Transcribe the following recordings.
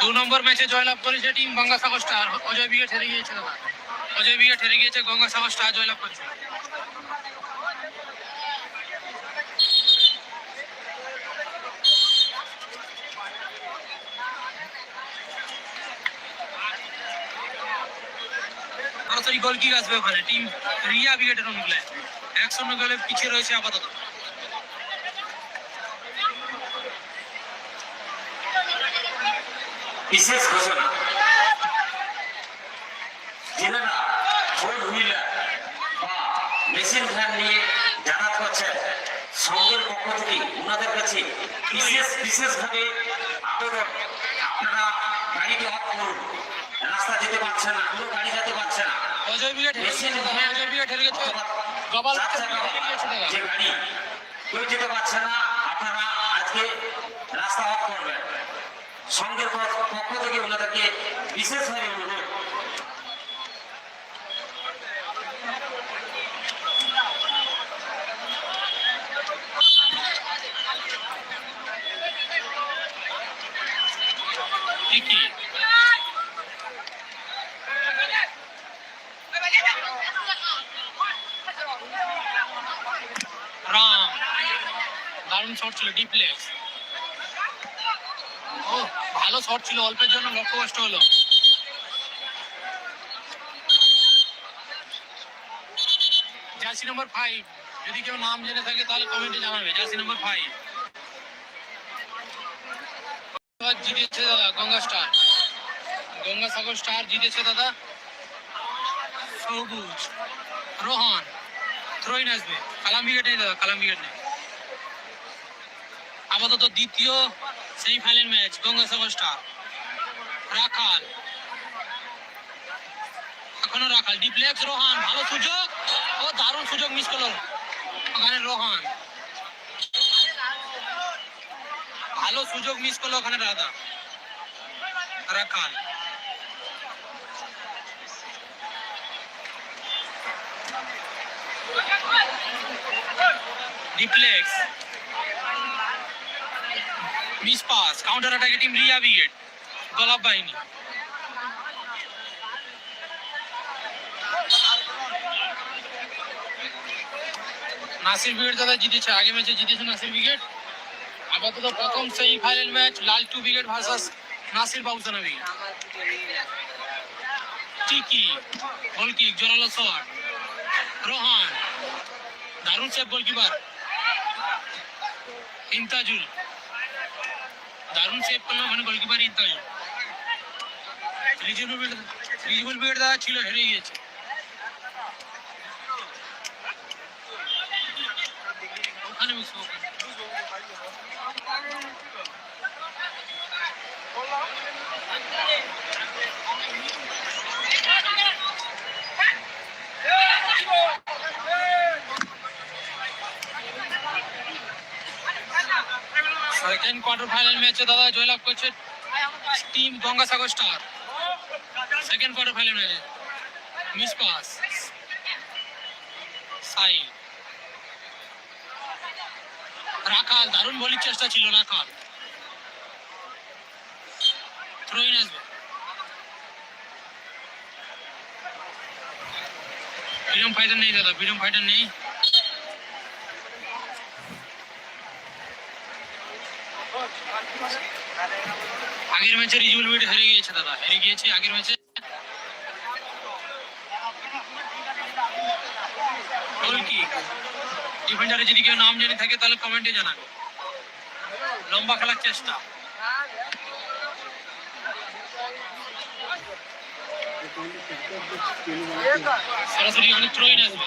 দু নম্বর ম্যাচে জয়লাভ করেছে টিম স্টার। অজয় বিঘে গিয়েছে অজয় বিঘে গিয়েছে স্টার জয়লাভ করেছে। সরাসরি গোল কিক আসবে ওখানে। টিম রিয়া বিগেটের অনুকূলে এক শূন্য গোলে পিছিয়ে রয়েছে আপাতত। বিশেষ ঘোষণা। ফোর হুইলার বা মেশিন ভ্যান নিয়ে যাতায়াত করছেন পক্ষ থেকে ওনাদের কাছে বিশেষ বিশেষভাবে আবেদন। আপনারা গাড়িকে অফ করুন। রাস্তা যেতে পারছে না কোনো গাড়ি যেতে পারছে না। মেশিন ভ্যান যে গাড়ি কেউ যেতে পারছে না আপনারা আজকে রাস্তা অফ করবেন। সঙ্গের পক্ষ থেকে ওনাদেরকে বিশেষভাবে অনুরোধ। রাম দারুণ শট ছিল ডিপ লেগ। ও ভালো শট ছিল, অল্পের জন্য লক্ষ্যভ্রষ্ট হলো। জার্সি নম্বর ফাইভ যদি কেউ নাম জেনে থাকে, তাহলে কমেন্টে জানাবে, জার্সি নম্বর ফাইভ জিতেছে দাদা, গঙ্গা স্টার গঙ্গা সাগর স্টার জিতেছে দাদা। সবুজ, রোহন থ্রোইন আসবে কালাম নেই দাদা, কালাম নেই। আপাতত দ্বিতীয় semifinal match Gangasagar star Rakhal এখনও রাখাল। ডিপ্লেক্স রোহান ভালো সুযোগ। ও দারুণ সুযোগ মিস করল। ওখানে রোহান ভালো সুযোগ মিস করল ওখানে রাধা। রাখাল। ডিপ্লেক্স মিস পাস কাউন্টার অ্যাটাকে টিম রিয়া ব্রিগেড গোলাপ বাহিনী নাসির ব্রিগেড দাদা জিতেছে, আগে ম্যাচে জিতেছে নাসির ব্রিগেড আপাতত প্রথম semi final match Laltu brigade versus Nasir Babusana brigade টিকি গোল কিক জোরালো শট রোহান, দারুণ সেভ গোলকিপার ইন্তাজুল। দারুণ সেভ করল মানে গোলকিপার ইন্তাজুল রিজুল বিগেড দা ছিল, হেরে গিয়েছে। ওখানে মিস ওখানে। সেকেন্ড কোয়ার্টার ফাইনাল ম্যাচে দাদা জয়লাভ করছে team Gangasagar star second quarter final ম্যাচে মিস পাস সাই রাখাল, দারুণ বলির চেষ্টা ছিল রাখাল। থ্রোইন আসবে। ফ্রিডম ফাইটার নেই দাদা বিরম ফাইটার নেই। আগের ম্যাচে রিজুল বিট হেরে গিয়েছে, দাদা। হেরে গিয়েছে আগের ম্যাচে। ডিফেন্ডারে যদি কেউ নাম জেনে থাকে, তাহলে কমেন্টে জানাবে লম্বা খেলার চেষ্টা। সরাসরি এখানে থ্রোইন আসবে।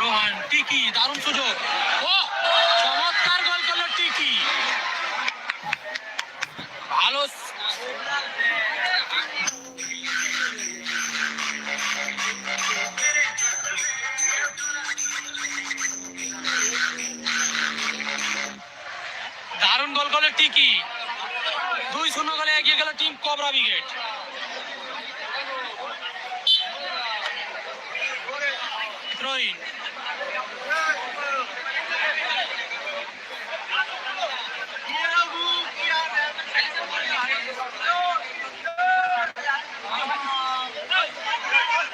রোহান টিকি দারুণ সুযোগ। টিকি দুই শূন্য গোলে এগিয়ে গেল টিম কবরা ব্রিগেড থ্রোইন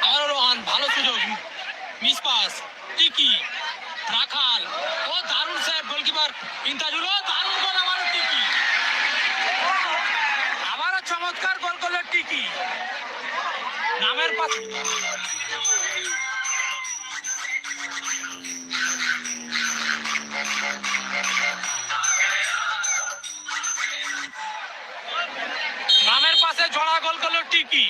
আবারও রোহান ভালো সুযোগ মিস পাস টিকি রাখাল ও দারুণ সাহেব গোলকিপার ইন্তাজুল ও দারুণ গোল আবারও টিকি আবারও চমৎকার গোল করল টিকি নামের পাশ নামের পাশে জোড়া গোল করল টিকি।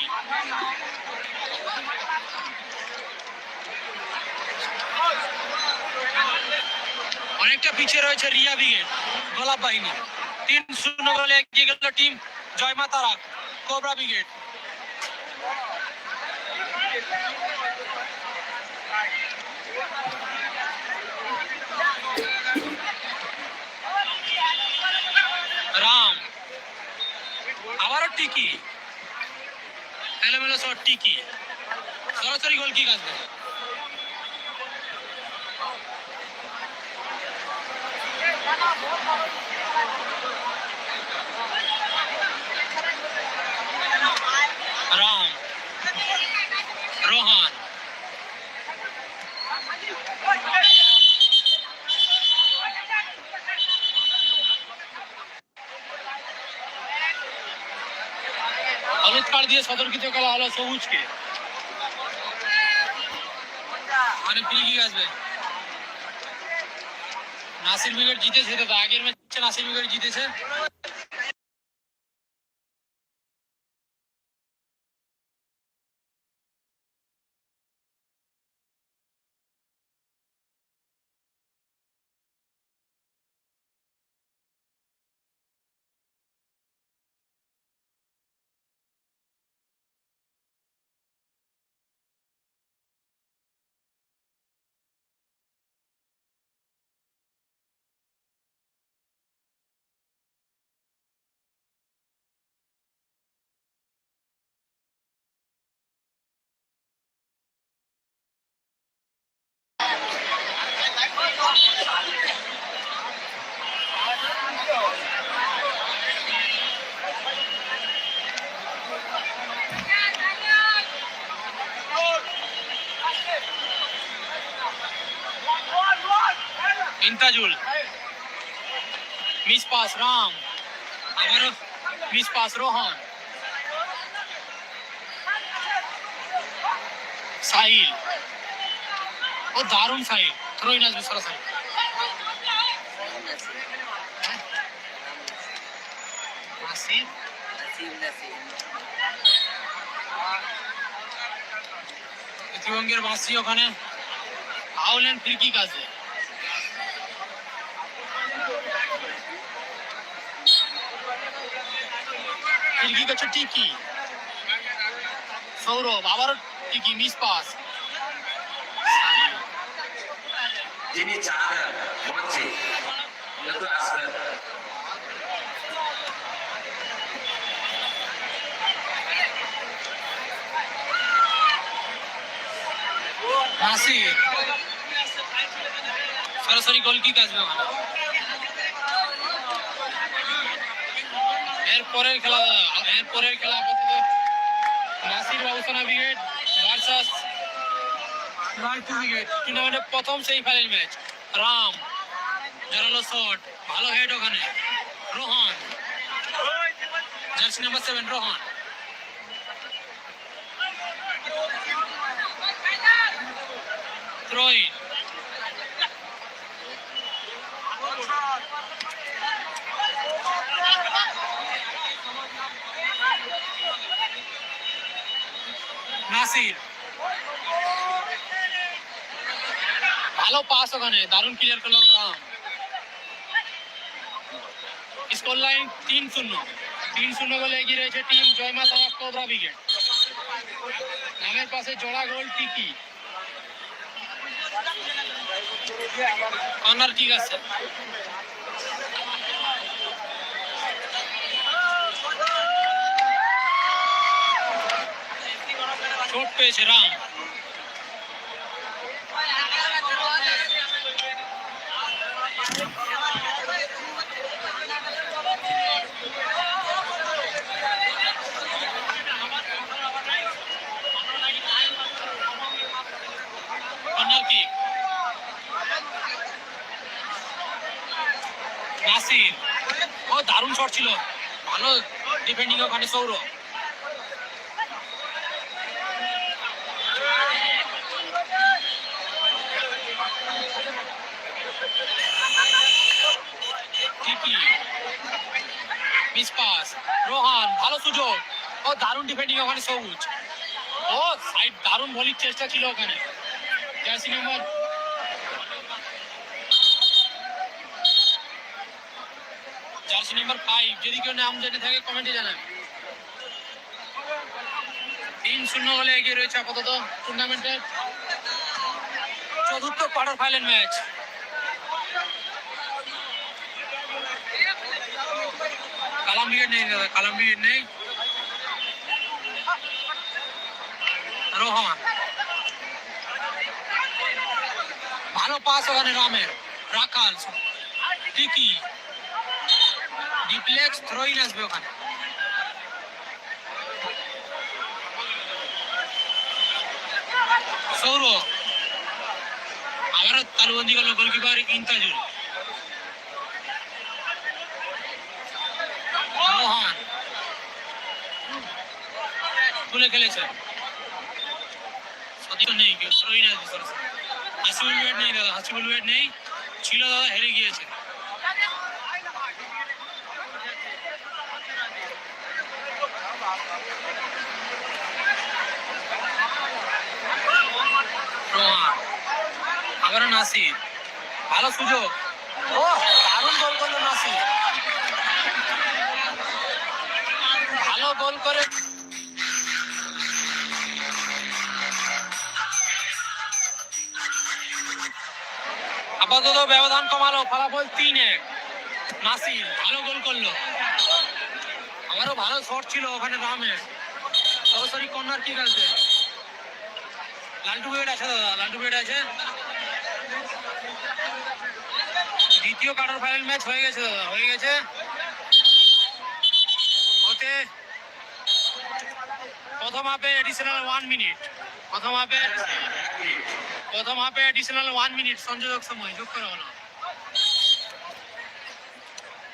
অনেকটা পিছিয়ে রয়েছে রিয়া ব্রিগেড গোলাপ বাহিনী। তিন শূন্য গোলে এগিয়ে গেল টিম জয়মা তারা কোবরা ব্রিগেড রাম আবারও টিকি। এলোমেলো শট টিকি। সরাসরি গোল কি আসবে। রাম সতর্কিত করা হলো সবুজকে। মানে কিক আসবে। নাসির বিগড় জিতেছে দাদা আগের ম্যাচে নাসির বিগড় জিতেছে। ইন্তাজুল মিস পাস রাম আবারও মিস পাস রোহন সাহিল ও দারুণ সাহিল থ্রোইন আসবে সরাসরি নাসির পশ্চিমবঙ্গের বাসী ওখানে আউলেন ফিরকি কাজে ফিরকি কাছে টিকি সৌরভ আবারও টিকি মিস পাস যিনি চাঁদের মঞ্চে যত আসবেন সরাসরি গোল কিক আসবে এরপরের খেলা এরপরের খেলা আপাতত নাসির বাবুসোনা ভার্সাস রায়পুর টুর্নামেন্টের প্রথম সেই ফাইনাল ম্যাচ রাম, জোরালো শট ভালো হেড ওখানে। Rohan jersey number seven Rohan. Throw in ভালো পাস ওখানে, দারুণ ক্লিয়ার করল রাম। স্কোর লাইন তিন শূন্য। তিন শূন্য গোলে এগিয়ে রয়েছে টিম জয়মা তারা কোবরা ব্রিগেড নামের পাশে জোড়া গোল টিকি। কর্নার ঠিক আছে। চোট পেয়েছে রাম। নাসির। ও দারুণ শট ছিল। ভালো ডিফেন্ডিং ওখানে সৌরভ টিকি মিস পাস রোহান, ভালো সুযোগ। ও দারুণ ডিফেন্ডিং ওখানে সবুজ। ও, সাইড দারুণ ভলির চেষ্টা ছিল ওখানে। Jersey number jersey number five যদি কেউ নাম জেনে থাকে কমেন্টে জানান তিন শূন্য হলে এগিয়ে রয়েছে আপাতত টুর্নামেন্টের চতুর্থ কোয়ার্টার ফাইনাল ম্যাচ রোহন। ভালো পাস ওখানে রামের। রাখাল। টিকি। ডিপ্লেক্স থ্রোইন আসবে ওখানে। সৌরভ। আবারও তালুবন্দি করল গোলকিপার ইন্তাজুল রোহান তুলে খেলেছে। সদস্য নেই, কেউ আসবে সরাসরি হাসিবুল ওয়েট নেই দাদা, হাসিবুল ওয়েট নেই। ছিল দাদা, হেরে গিয়েছে। আবারও নাসির। ভালো সুযোগ। ও, দারুণ গোল করল নাসির। ভালো গোল করে আপাতত ব্যবধান কমালো, ফলাফল তিন এক। নাসির ভালো গোল করল। আমারও ভালো শট ছিল ওখানে রামের সরাসরি কর্নার কি আসবে লালটু বেড আছে দাদা, লালটু বেড আছে? দ্বিতীয় কাটার ফাইনাল ম্যাচ হয়ে গেছে দাদা, হয়ে গেছে। ওতে প্রথম হাফে এডিশনাল ওয়ান মিনিট প্রথম হাফে প্রথম হাফে এডিশনাল ওয়ান মিনিট সংযোজক সময়, যোগ করা হলো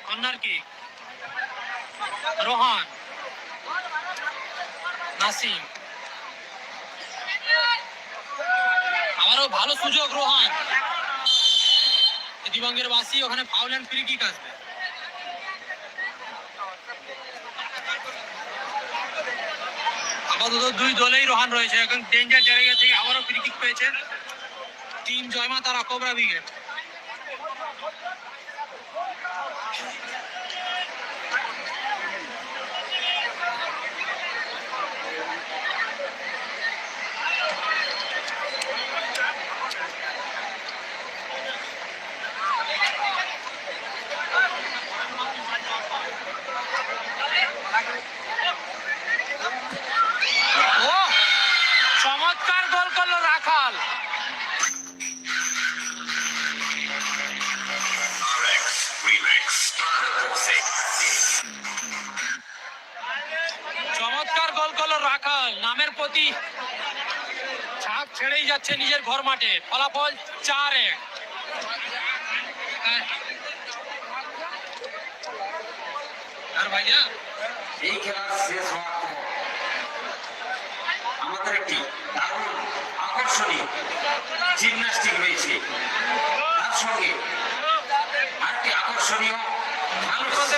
কর্নার কিক রোহান। নাসিম। আবারও ভালো সুযোগ রোহান। দিবাঙ্গের বাসি, ওখানে ফাউল অ্যান্ড ফ্রি কিক আসবে। আপাতত দুই দলেই রোহান রয়েছে, এখন ডেঞ্জার জায়গা থেকে আবারও ফ্রি কিক পেয়েছে। তিন জয়মা তারা কোবরা ব্রিগেড ও চমৎকার গোল করল রাখাল RX Remix. চমৎকার গোল করল রাখাল প্রতি ছাপ ছেড়েই যাচ্ছে নিজের ঘর মাঠে। ফলাফল চার এক। আর ভাইয়া? এই খেলা শেষ হওয়ার পর আমাদের একটি দারুণ আকর্ষণীয় জিমন্যাস্টিক রয়েছে। তার সঙ্গে আরেকটি আকর্ষণীয়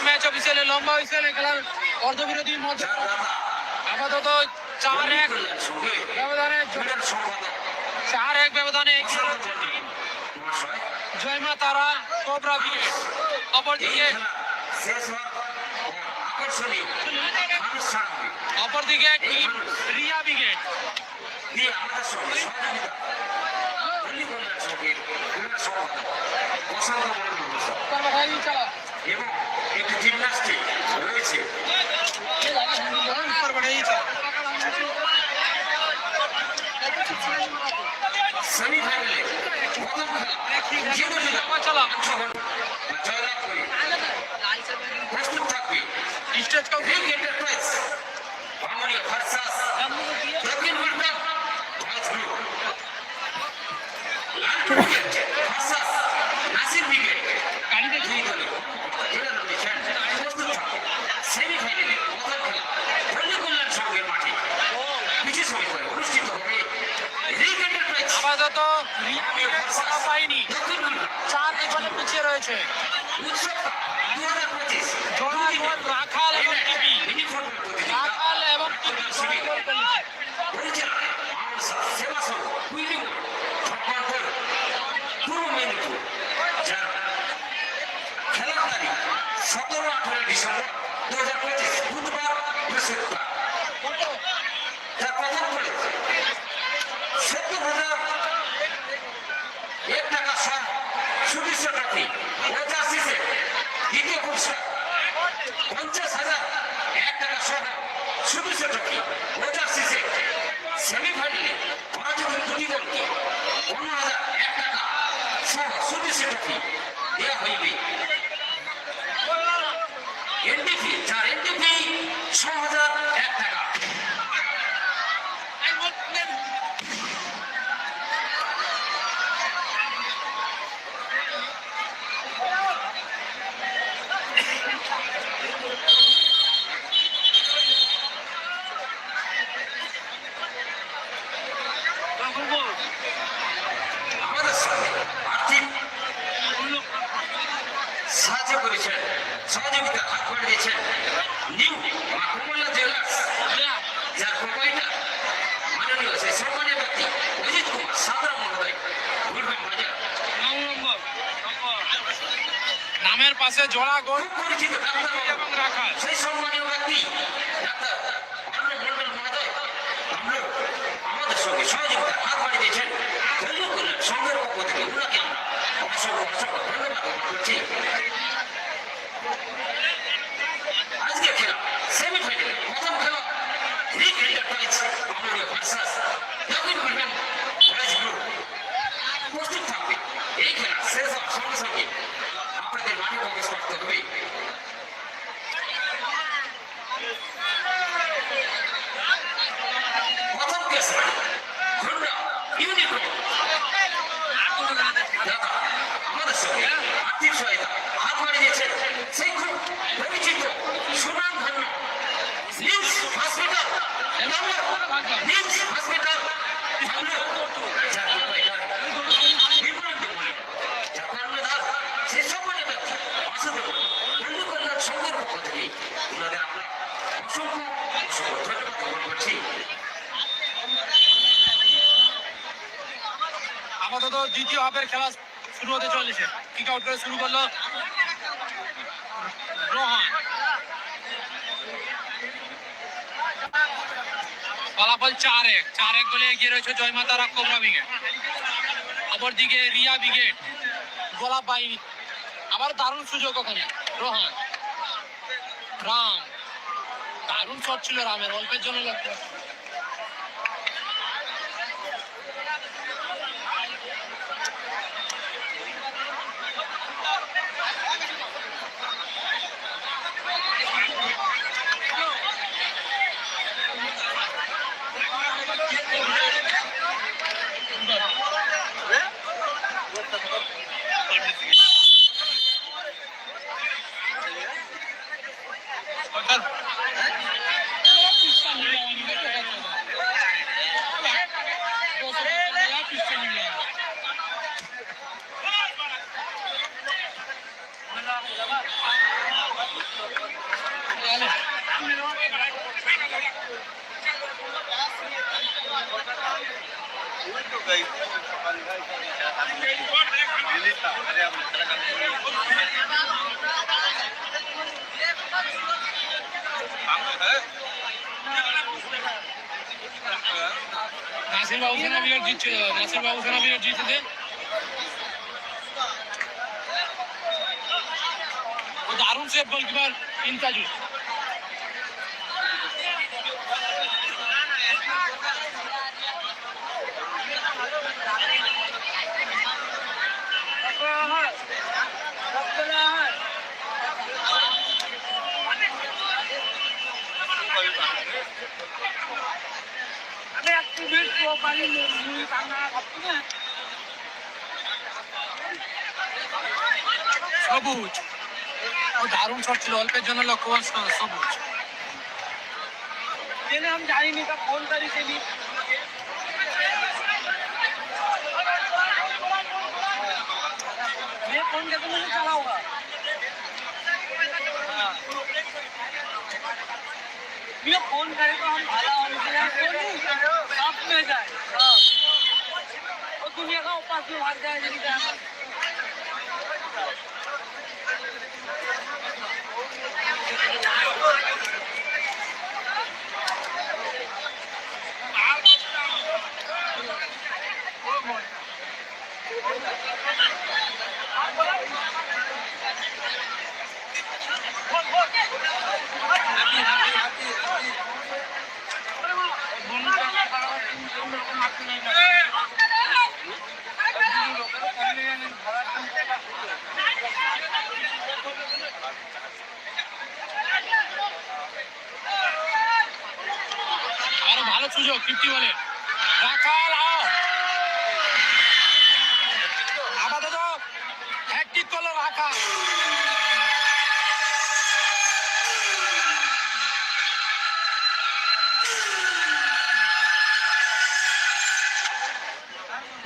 ম্যাচ অফিসিয়ালে লম্বা অফিসিয়ালে খেলার অর্ধবিরতির মধ্যে। যার আপাতত চার এক ব্যবধানে চার এক ব্যবধানে রয়েছে জয়মা তারা কোবরা এই অপরদিকে অপরদিকে টিম রিয়া ব্রিগেড। দিয়ে আমাদের সঙ্গে সহযোগিতা সেমিফাইনালে প্রথম খেলা চালাও অংশগ্রহণ জয়লাভ করে প্রস্তুত থাকবে কাউ রিং এন্টারপ্রাইজ বাঙালি ভার্সাস দক্ষিণ মার্কা voice group Laltu brigade versus Nasir brigade গাড়ি দেখি দুই দলে জেলা রয়েছেন প্রস্তুত থাকবে সেমিফাইনালে প্রথম খেলা পল্লী কল্যাণ সংঘের মাঠে কিছু সময় পরে অনুষ্ঠিত হবে রিং এন্টারপ্রাইজ আপাতত রিয়া ফলা পায়নি দক্ষিণ মার্কা চার এখানে পিছিয়ে কুমল্লা জুয়েলার্স যার প্রোপাইটার মাননীয় সেই সম্মানীয় ব্যক্তি অজিত কুমার সাধারণ মহোদয় গুরগাম বাজার। নামের পাশে জোড়া গোল। পরিচিত ডাক্তার এবং রাখাল। সেই সম্মানীয় ব্যক্তি ডাক্তার অর্ণব মন্ডল মহোদয়। আমরা আমাদের সঙ্গে সহযোগিতা হাত বাড়িয়ে দিয়েছেন। কল্যাণ সংঘের পক্ষ থেকে। ওনাকে আমরা অসংখ্য অসংখ্য ধন্যবাদ করছি আজকে খেলা সেমিফাইনালে প্রথম খেলা রিক এন্টারপ্রাইজ দক্ষিণ কল্যাণ বয়েজ গ্রুপ প্রস্তুত থাকবে এই খেলা শেষ সঙ্গে সঙ্গে আপনাদের মাঠে প্রবেশ করতে হবে প্রথম কেস হোন্ডা ইউনিকর্ন দাদা আমাদের সঙ্গে আর্থিক সহায়তা হাত বাড়িয়ে দিয়েছেন সেই খুব পরিচিত সুনাম ধন্য নিউজ হসপিটাল নিউজ আপাতত দ্বিতীয় হাফের খেলা শুরু হতে চলেছে। কিক আউট করে শুরু করল। রোহান। ফলাফল চার এক চার এক গোলে এগিয়ে রয়েছে জয়মাতারা কোমরা ব্রিগেড অপরদিকে রিয়া ব্রিগেড গোলাপ বাহিনী। আবার দারুণ সুযোগ ওখানে, রোহান। রাম, দারুণ শট ছিল রামের, অল্পের জন্য লক্ষ্য নাসির বাবু সেনা বিরাট জিতছে নাসির বাবু সেনা বিরাট জিতেছে ও দারুণ সেভ গোলকিপার ইনতাজুল সবুজ ও দারুণ শট ছিল অল্পের জন্য লক্ষ্যবল স- সবুজ हम जाएंगे का फोन करी से भी मैं फोन करके मुझे चला होगा ये फोन करे तो हम भाला होने के लिए सब में जाए सब और दुनिया का उपास में भाग जाए जल्दी जाए আরো সুযোগ বলে। রাখাল আপাতত হ্যাট্রিক করল রাখাল।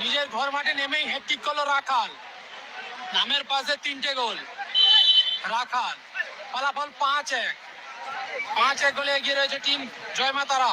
নিজের ঘর মাঠে নেমেই হ্যাট্রিক করল রাখাল। নামের পাশে তিনটে গোল। রাখাল। ফলাফল পাঁচ এক। পাঁচ এক গোলে এগিয়ে রয়েছে টিম জয় মাতারা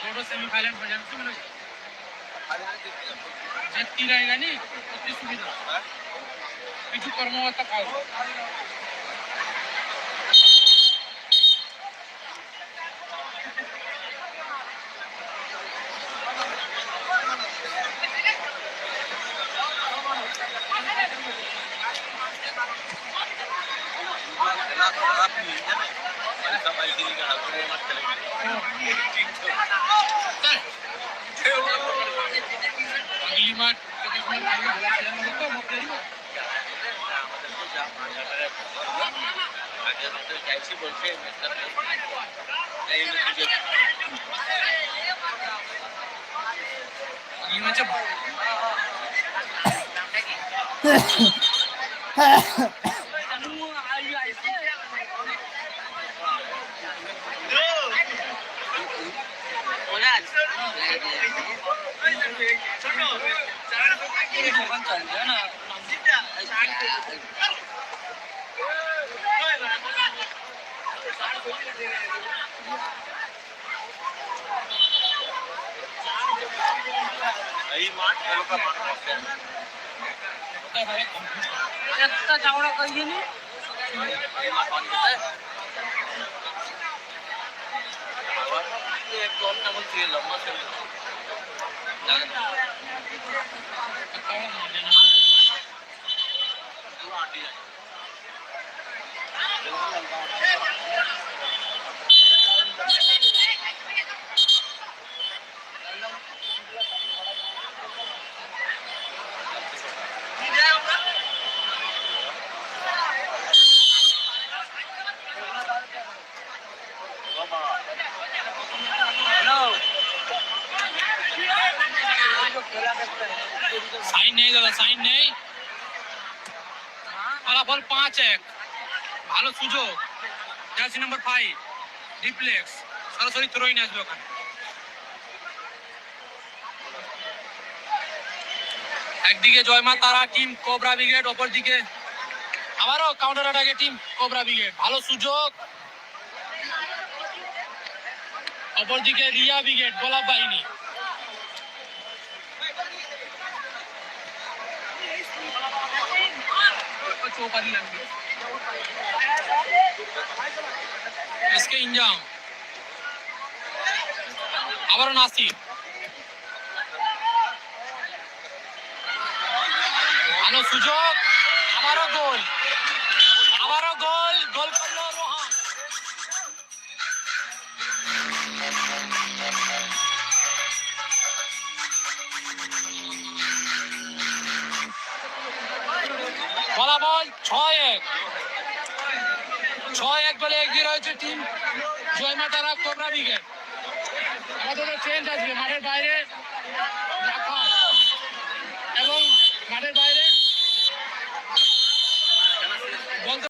दोनों सेमीफाइनल हो जाने से मिलो যেটি रहेगा নি অতি সুবিধা কিছু কর্মকর্তা পাও अगली চাইছি বলছে হ্যাঁ đi một con chuẩn nữa là nằm ở sáng từ ఎంత చవడ కయ్యని ఏ కోన్ నమ్మ తీయలమ్మ తెలుసు Thank you. Jersey number five ডিপ্লেক্স সরাসরি থ্রোইন আসবে ওখানে। একদিকে জয়মা তারা টিম কোবরা ব্রিগেড অপরদিকে আবারও কাউন্টার অ্যাটাকে টিম কোবরা ব্রিগেড ভালো সুযোগ। অপরদিকে রিয়া ব্রিগেড গোলাপ বাহিনী। चौपाली लंबी इसके इंजाम। अवरणासी सुजोग हमारा गोल। ছয় এক গোলে এগিয়ে রয়েছে টিম জয়মা তারা কোবরা দিকে আমাদের চেঞ্জ আসবে মাঠের বাইরে এবং মাঠের বাইরে